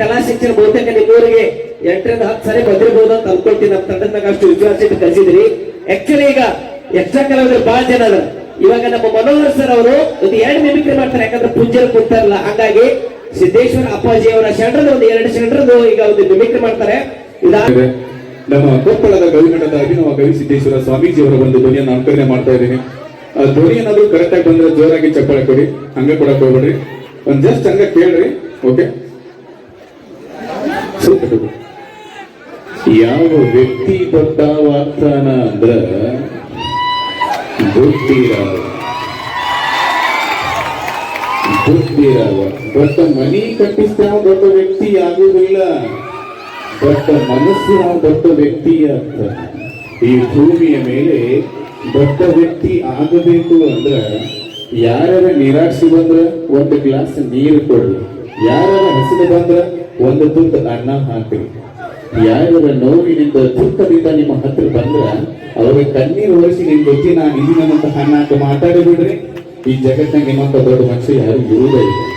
ಕಲಾ ಶಿಕ್ಷಣ ಬಹುತೇಕ ನಿಮ್ಮೂರಿಗೆ ಎಂಟರಿಂದ ಹತ್ತು ಸಾರಿ ಬಂದಿರಬಹುದು ಅಂತ ಅನ್ಕೊಳ್ತೀನಿ. ನಮ್ಮ ತಂಡದಾಗ ಅಷ್ಟು ವಿಶ್ವಾಸ ಕಲಿಸಿದ್ರಿ. ಆಕ್ಚುಲಿ ಈಗ ಎಕ್ಸ್ಟ್ರಾ ಕಲಾವಿದರು ಬಹಳ ಜನ ಇವಾಗ ನಮ್ಮ ಮನೋಹರ್ ಸರ್ ಅವರು ಒಂದು ಎರಡು ಮಿಮಿಕ್ರಿ ಮಾಡ್ತಾರೆ. ಯಾಕಂದ್ರೆ ಪೂಜೆಯಲ್ಲಿ ಕೊಡ್ತಾರಲ್ಲ, ಹಾಗಾಗಿ ಸಿದ್ದೇಶ್ವರ ಅಪ್ಪಾಜಿ ಅವರ ಶಂಡ್ರದ ಒಂದು ಎರಡು ಶಂಡ್ರದ್ದು ಈಗ ಒಂದು ಮಿಮಿಕ್ರಿ ಮಾಡ್ತಾರೆ. ಇದಾಗಿದೆ ಇದೆ. ನಮ್ಮ ಕೊಪ್ಪಳದ ಗವಿಮಠದ ಅಭಿನವ ಕವಿ ಸಿದ್ದೇಶ್ವರ ಸ್ವಾಮೀಜಿ ಅವರ ಒಂದು ಧ್ವನಿಯನ್ನು ಅನುಕರಣೆ ಮಾಡ್ತಾ ಇದ್ದೀನಿ. ಆ ಧ್ವನಿ ಏನಾದ್ರು ಕರೆಕ್ಟ್ ಆಗಿ ಬಂದ್ರೆ ಜೋರಾಗಿ ಚಪ್ಪಾಳೆ ಕೊಡಿ. ಹಂಗೆ ಕೊಡಕ್ ಹೋಗ್ಬೇಡ್ರಿ. ಒಂದ್ ಜಸ್ಟ್ ಹಂಗ ಕೇಳ್ರಿ. ಓಕೆ ಯಾವ ವ್ಯಕ್ತಿ ದೊಡ್ಡವಾಗ್ತಾನ ಅಂದ್ರ ಬುದ್ಧಿರಾವ. ಬುದ್ಧಿರಾವ. ದೊಡ್ಡ ಮನಿ ಕಟ್ಟಿಸ್ತಾವ ದೊಡ್ಡ ವ್ಯಕ್ತಿ ಆಗುವುದಿಲ್ಲ ದೊಡ್ಡ ಮನಸ್ಸು ದೊಡ್ಡ ವ್ಯಕ್ತಿ ಅಂತ. ಈ ಭೂಮಿಯ ಮೇಲೆ ದೊಡ್ಡ ವ್ಯಕ್ತಿ ಆಗಬೇಕು ಅಂದ್ರ ಯಾರ ನಿರಾಶೆ ಬಂದ್ರ ಒಂದು ಗ್ಲಾಸ್ ನೀರು ಕೊಡು ಯಾರ ಹಸಿರು ಬಂದ್ರ ಒಂದು ತುತ್ತು ಅನ್ನ ಹಾಕಿ ಯಾರ ನೋವಿನಿಂದ, ದುಃಖದಿಂದ ನಿಮ್ಮ ಹತ್ರ ಬಂದ್ರ ಅವ್ರಿಗೆ ಕಣ್ಣೀರು ಒರೆಸಿ ನಿಮ್ ಗೊತ್ತಿ ನಾನು ಇಲ್ಲಿನಂತ ಅನ್ನ ಹಾಕಿ ಮಾತಾಡಿ ಬಿಡ್ರಿ. ಈ ಜಗತ್ತಿನಾಗ ನಿಮ್ಮಂತ ದೊಡ್ಡ ಮನುಷ್ಯ ಯಾರು ಇರುವುದೇ ಇಲ್ಲ.